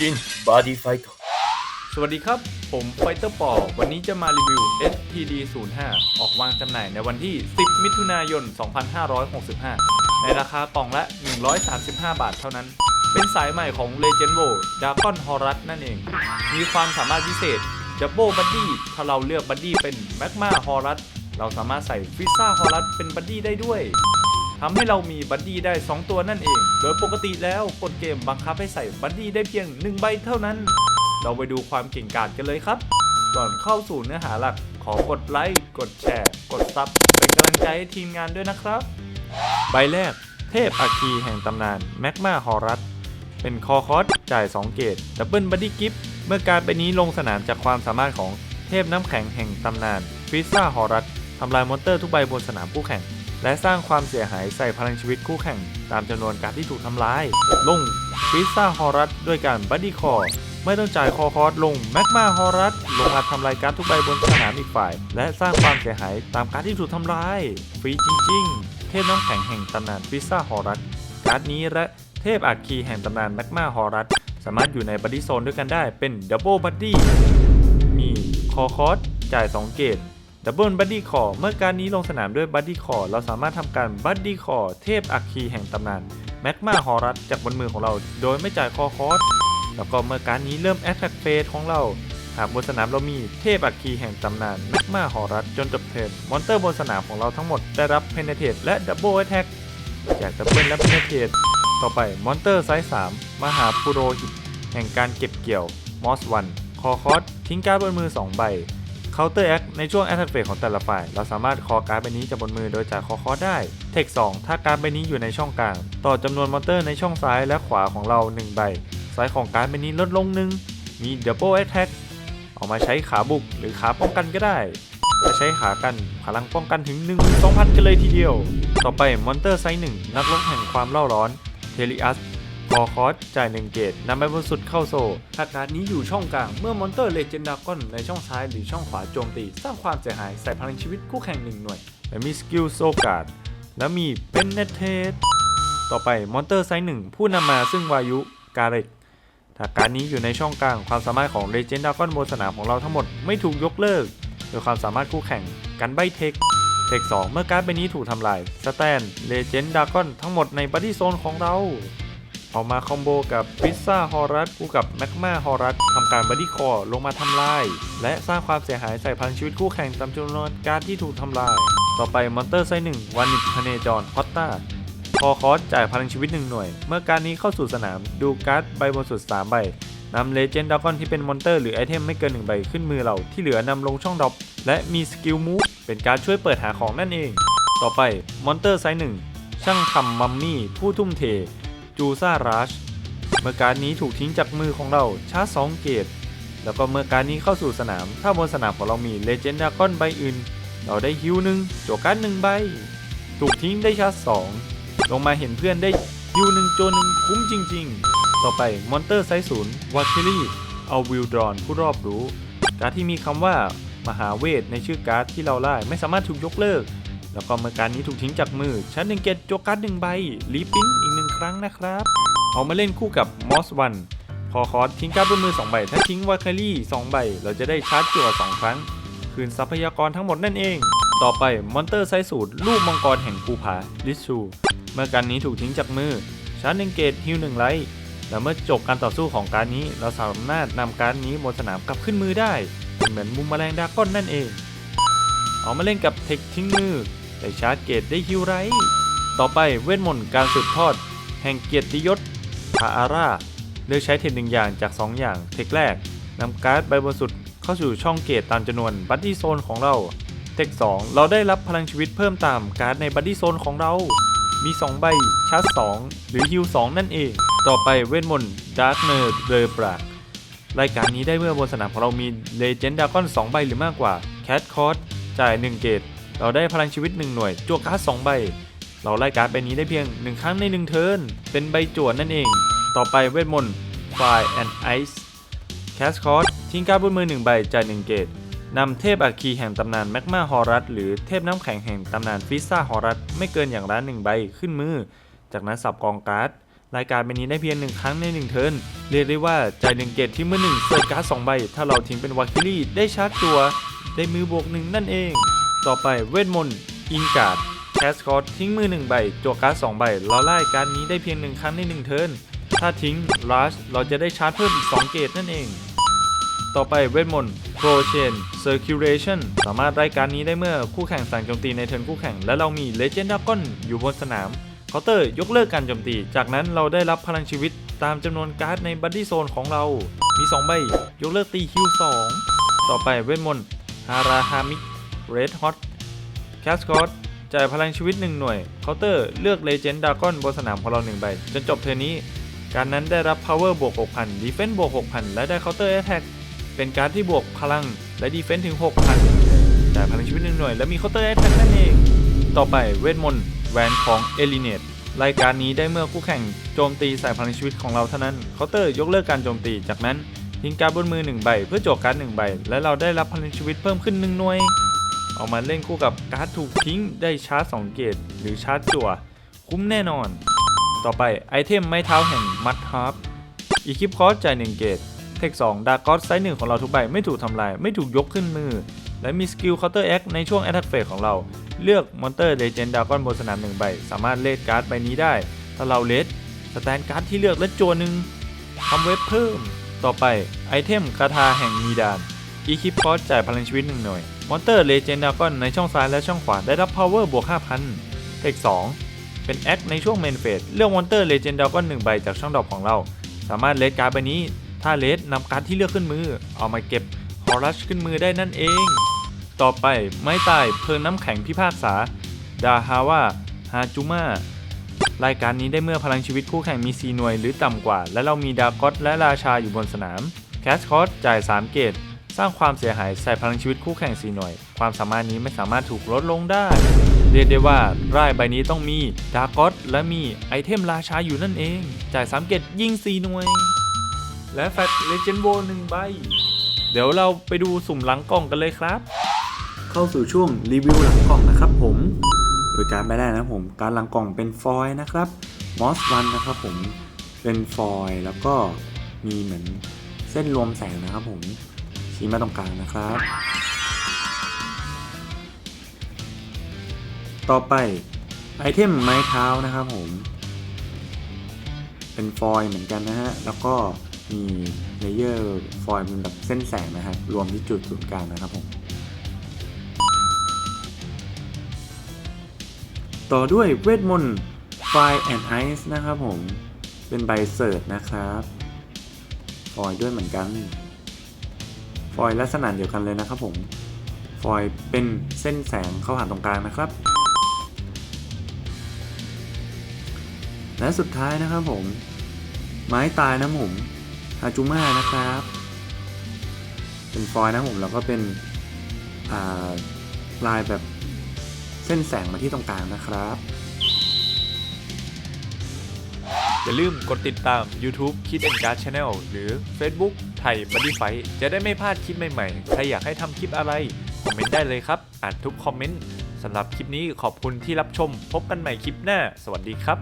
ชินบอดี้ไฟต์สวัสดีครับ ผมไฟเตอร์ปอวันนี้จะมารีวิว SPD 05ออกวางจำหน่ายในวันที่ 10 มิถุนายน 2565 ในราคากล่องละ 135 บาทเท่านั้น เป็นสายใหม่ของ Legend w o d a g o n h o r u s นั่นเอง มีความสามารถพิเศษ Double Buddy ถ้าเราเลือกบัดดี้เป็น Magma h o r u s เราสามารถใส่ f i z z a h o r u s เป็นบัดดี้ได้ด้วย ทำให้เรามีบัดดี้ได้ 2 ตัวนั่นเอง โดยปกติแล้วกฎเกมบังคับให้ใส่บัดดี้ได้เพียง 1 ใบเท่านั้น เราไปดูความเก่งกาจกันเลยครับ ก่อนเข้าสู่เนื้อหาหลัก ขอกดไลค์ กดแชร์ กดซับ เป็นกำลังใจให้ทีมงานด้วยนะครับ ใบแรก เทพอาคีแห่งตำนานแมกมาฮอรัส เป็นคอคอสจ่าย 2 เกตดับเบิลบัดดี้กิฟเมื่อการไปนี้ลงสนามจากความสามารถของเทพน้ำแข็งแห่งตำนานฟิซ่าฮอรัสทำลายมอนเตอร์ทุกใบบนสนามคู่แข่ง และสร้างความเสียหายใส่พลังชีวิตคู่แข่ง ตามจำนวนการที่ถูกทำลาย ลงฟิซ่าฮอรัสด้วยการบัดดี้คอร์ไม่ต้องจ่ายคอคอสลงแมกมาฮอรัสลงมาทำลายการทุกใบบนสนามอีกฝ่าย และสร้างความเสียหายตามการที่ถูกทำลายฟรีจริง ๆ เทพน้ำแข็งแห่งตำนานฟิซ่าฮอรัสการ์ดนี้และเทพอัคคีแห่งตำนานแมกมาฮอรัสสามารถอยู่ในบัดดี้โซนด้วยกันได้เป็นดับเบิลบัดดี้มีคอคอสจ่าย 2 เกต ดับเบิลบัดดี้คอเมื่อการนี้ลงสนามด้วยบัดดี้คอเราสามารถทำการบัดดี้คอเทพอัคคีแห่งตำนานแมกมาฮอรัสจากบนมือของเราโดยไม่จ่ายคอคอสแล้วก็เมื่อการนี้เริ่มแอตแทกเฟสของเราหากบนสนามเรามีเทพอัคคีแห่งตำนานแมกมาฮอรัสจนจบเทิร์นมอนเตอร์บนสนามของเราทั้งหมดได้รับเพนเนเทตและดับเบิลแอตแทกจากดับเบิลและเพนเนเทตต่อไปมอนเตอร์ไซส์3มหาปุโรหิตแห่งการเก็บเกี่ยวมอสวันคอคอสทิ้งการ์ดบนมือ 2 ใบ เคาน์เตอร์แอคในช่วงแอตแทกเฟสของแต่ละฝ่าย เราสามารถคอการ์ดใบนี้จากบนมือโดยจ่ายคอคอได้ เทค 2 ถ้าการ์ดใบนี้อยู่ในช่องกลาง ต่อจำนวนมอนเตอร์ในช่องซ้ายและขวาของเรา 1 ใบไซส์ของการ์ดใบนี้ลดลงหนึ่งมี Double Attack เอามาใช้ขาบุกหรือขาป้องกันก็ได้จะใช้ขากันพลังป้องกันถึง 12,000 กันเลยทีเดียว ต่อไปมอนเตอร์ไซส์1นักรบแห่งความเล่าร้อนเทลิอัส คอคอสจ่าย1เกตนำไปบนสุดเข้าโซถ้าการ์ดนี้อยู่ช่องกลาง เมื่อมอนเตอร์เลเจนดากอนในช่องซ้ายหรือช่องขวาโจมตี สร้างความเสียหายใส่พลังชีวิตคู่แข่ง1หน่วย และมีสกิลโซการ์ดและมีเป็นเนเทสต่อไปมอนเตอร์ไซส์1ผู้นำมาซึ่งวายุการิกถ้าการนี้อยู่ในช่องกลาง ความสามารถของ Legend Dragon บนสนามของเราทั้งหมดไม่ถูกยกเลิกโดยความสามารถคู่แข่งกันใบเทคเทค 2 เมื่อการ์ดใบนี้ถูกทำลาย สแตน Legend Dragon ทั้งหมดในบัดดี้โซนของเรา ออกมาคอมโบกับพิซซ่าฮอรัสคู่กับแมกมาฮอรัสทำการบัดดี้คอลงมาทำลาย และสร้างความเสียหายใส่พลังชีวิตคู่แข่งตามจำนวนการ์ดที่ถูกทำลาย ต่อไปมอนเตอร์ไซส์หนึ่งวานิชพเนจรฮอตตาคอคอสจ่ายพลังชีวิต1หน่วย เมื่อการนี้เข้าสู่สนามดูการ์ดใบบนสุด3ใบนำเลเจนด์ดากอนที่เป็นมอนเตอร์หรือไอเทมไม่เกิน1ใบขึ้นมือเราที่เหลือนำลงช่องดรอปและมีสกิลมูฟเป็นการช่วยเปิดหาของนั่นเอง ต่อไปมอนเตอร์ไซส์หนึ่งช่างทำมัมมี่ผู้ทุ่มเท จูซาราช เมื่อการนี้ถูกทิ้งจากมือของเราชาร์จ2เกต แล้วก็เมื่อการนี้เข้าสู่สนาม ถ้าบนสนามของเรามีเลเจนด์ดากอนใบอื่น เราได้ฮิวหนึ่งโจการ์ดหนึ่งใบ ถูกทิ้งได้ชาร์จสองลงมาเห็นเพื่อนได้ยูหนึ่งโจหนึ่งคุ้มจริง ๆ ต่อไปมอนเตอร์ไซส์ศูนย์วาคิลี่เอาวิลดรอนผู้รอบรู้ การที่มีคำว่ามหาเวทในชื่อการ์ดที่เราไล่ไม่สามารถถูกยกเลิก แล้วก็เมื่อการนี้ถูกทิ้งจากมือชั้นหนึ่งเกตโจการ์ดหนึ่งใบรีปิ้นอีกหนึ่ง ครั้งนะครับ เอามาเล่นคู่กับมอสวันพอคอร์สทิ้งการ์ดบนมือ 2 ใบ ถ้าทิ้งวาคารี่ 2 ใบ เราจะได้ชาร์จจั่ว2 ครั้ง คืนทรัพยากรทั้งหมดนั่นเอง ต่อไปมอนเตอร์ไซสูตรลูกมังกรแห่งภูผาลิชู เมื่อการนี้ถูกทิ้งจากมือ ชาร์จหนึ่งเกตฮิวหนึ่งไลท์แล้วเมื่อจบการต่อสู้ของการนี้ เราสามารถนำการนี้บนสนามกลับขึ้นมือได้ เหมือนมุมแมลงดาก้อนนั่นเอง เอามาเล่นกับเทคทิ้งมือได้ชาร์จเกตได้ฮิวไรท์ต่อไปเวทมนต์การสืบทอด แห่งเกียรติยศพาอาร่าเลือกใช้เทคหนึ่งอย่างจาก 2 อย่าง เทคแรกนำการ์ดใบบนสุดเข้าสู่ช่องเกตตามจำนวนบัดดี้โซนของเรา เทค 2 เราได้รับพลังชีวิตเพิ่มตามการ์ดในบัดดี้โซนของเรา มี 2 ใบชาร์จ 2 หรือฮิว2นั่นเอง ต่อไปเวทมนต์ดาร์กเนอร์เดอร์บรารายการนี้ได้เมื่อบนสนามของเรามีเลเจนด์ดากอน2ใบหรือมากกว่าแคทคอร์สจ่าย 1 เกต เราได้พลังชีวิต 1 หน่วยจั่วการ์ด2ใบ เราไล่การ์ดใบนี้ได้เพียง 1 ครั้งใน 1 เทิร์น เป็นใบจั่วนั่นเอง ต่อไปเวทมนต์ Fire and Ice แคสคอร์ทิ้งการ์ดบนมือ 1 ใบจ่าย1เกตนำเทพอัคคีแห่งตำนานแมกมาฮอรัสหรือเทพน้ำแข็งแห่งตำนานฟิซ่าฮอรัสไม่เกินอย่างละหนึ่งใบขึ้นมือ จากนั้นสับกองการ์ดรายการใบนี้ได้เพียงหนึ่งครั้งในหนึ่งเทิร์นเรียกได้ว่าจ่ายหนึ่งเกตที่มือหนึ่งเสิร์ชการ์ดสองใบ ถ้าเราทิ้งเป็นวาคิลี่ได้ชาร์จตัว ได้มือบวกหนึ่งนั่นเอง ต่อไปเวทมนต์อินการ์ด แคสคอร์ทิ้งมือหนึ่งใบจั่วการ์ดสองใบ เราไล่การนี้ได้เพียงหนึ่งครั้งในหนึ่งเทิร์น ถ้าทิ้งลัชเราจะได้ชาร์จเพิ่มอีก 2 เกตนั่นเอง ต่อไปเวทมนต์ Pro Chain Circulation สามารถไล่การนี้ได้เมื่อคู่แข่งสั่งโจมตีในเทิร์นคู่แข่ง และเรามี Legend Dragon อยู่บนสนามเคาน์เตอร์ยกเลิกการโจมตี จากนั้นเราได้รับพลังชีวิตตามจำนวนการ์ดในบัดดี้โซนของเรา มี 2 ใบ ยกเลิกตีฮิว2ต่อไปเวทมนต์ฮาราฮามิ Red Hot แคสคอร์ด จ่ายพลังชีวิต 1 หน่วยเคาน์เตอร์เลือก Legend Dragon บนสนามของเรา1ใบ จนจบเทอร์นี้ การนั้นได้รับ Power บวก 6,000 Defense บวก 6,000 และได้ Counter Attack เป็นการที่บวกพลังและ Defense ถึง 6,000 จ่ายพลังชีวิต 1 หน่วย และมี Counter Attack นั่นเอง ต่อไปเวทมนต์แวนของ e l i n a t e รายการนี้ได้เมื่อคู่แข่งโจมตีใส่พลังชีวิตของเราเท่านั้นเคาน์เตอร์ยกเลิกการโจมตีจากนั้นทิ้งการ์ดบนมือ1ใบเพื่อโจกการ์ด1ใบ และเราได้รับพลังชีวิตเพิ่มขึ้น1หน่วย เอามาเล่นคู่กับการ์ดถูกทิ้งได้ชาร์จ2เกตหรือชาร์จจั่ว คุ้มแน่นอน ต่อไปไอเทมไม้เท้าแห่งมัดฮาร์ปอีคิปคอสจ่าย1เกตเทค2ดากอสไซส์หนึ่งของเราทุกใบไม่ถูกทำลาย ไม่ถูกยกขึ้นมือ และมีสกิลเคาน์เตอร์แอคในช่วงแอตแทกเฟสของเรา เลือกมอนเตอร์เลเจนด์ดากอนบนสนามหนึ่งใบ สามารถเลดการ์ดใบนี้ได้ ถ้าเราเลดสแตนการ์ดที่เลือกและจัวหนึ่งทำเว็บเพิ่ม ต่อไปไอเทมคาถาแห่งมีดานอีคิปคอสจ่ายพลังชีวิตหนึ่งหน่วย มอนเตอร์เลเจนด์ดากอนในช่องซ้ายและช่องขวาได้รับ power บวก 5,000เทค2เป็นแอคในช่วงเมนเฟสเลือกมอนเตอร์เลเจนด์ดากอนหนึ่งใบจากช่องดรอปของเรา สามารถเลดการ์ดใบนี้ ถ้าเลดนำการ์ดที่เลือกขึ้นมือ เอามาเก็บฮอรัชขึ้นมือได้นั่นเอง ต่อไปไม้ตายเพลิงน้ำแข็งพิพากษา ดาฮาวาฮาจูมารายการนี้ได้เมื่อพลังชีวิตคู่แข่งมี 4 หน่วยหรือต่ำกว่า และเรามีดากอตและราชาอยู่บนสนาม แคสคอสจ่าย 3 เกต สร้างความเสียหายใส่พลังชีวิตคู่แข่ง 4 หน่วย ความสามารถนี้ไม่สามารถถูกลดลงได้ เรียกได้ว่าร่ายใบนี้ต้องมีดากอตและมีไอเทมราชาอยู่นั่นเอง จ่าย3เกตยิง 4 หน่วย และแฟตเลเจนโบหนึ่งใบ เดี๋ยวเราไปดูสุ่มหลังกล่องกันเลยครับ เข้าสู่ช่วงรีวิวหลังกล่องนะครับผม โดยการไปได้นะผม การหลังกล่องเป็นฟอยล์นะครับมอสวันนะครับผมเป็นฟอยล์แล้วก็มีเหมือนเส้นรวมแสงนะครับผม ชี้มาตรงกลางนะครับ ต่อไปไอเทมไม้เท้านะครับผม เป็นฟอยล์เหมือนกันนะฮะ แล้วก็มีเลเยอร์ฟอยล์เป็นแบบเส้นแสงนะครับรวมที่จุดศูนย์กลางนะครับผม ต่อด้วยเวทมนต์ Fire and Ice นะครับผม เป็นใบเสิร์ตนะครับฟอยล์ด้วยเหมือนกัน ฟอยล์ลักษณะเดียวกันเลยนะครับผม ฟอยล์เป็นเส้นแสงเข้าหาตรงกลางนะครับ และสุดท้ายนะครับผม ไม้ตายนะผมฮาจูมานะครับ เป็นฟอยล์นะผมแล้วก็เป็นลายแบบเส้นแสงมาที่ตรงกลางนะครับ อย่าลืมกดติดตาม YouTube Kid and Card Channel หรือ Facebook ไทยบั d ดี้ไฟจะได้ไม่พลาดคลิปใหม่ๆ ใครอยากให้ทำคลิปอะไร คอมเมนต์ได้เลยครับ อ่านทุกคอมเมนต์สำหรับคลิปนี้ขอบคุณที่รับชม พบกันใหม่คลิปหน้า สวัสดีครับ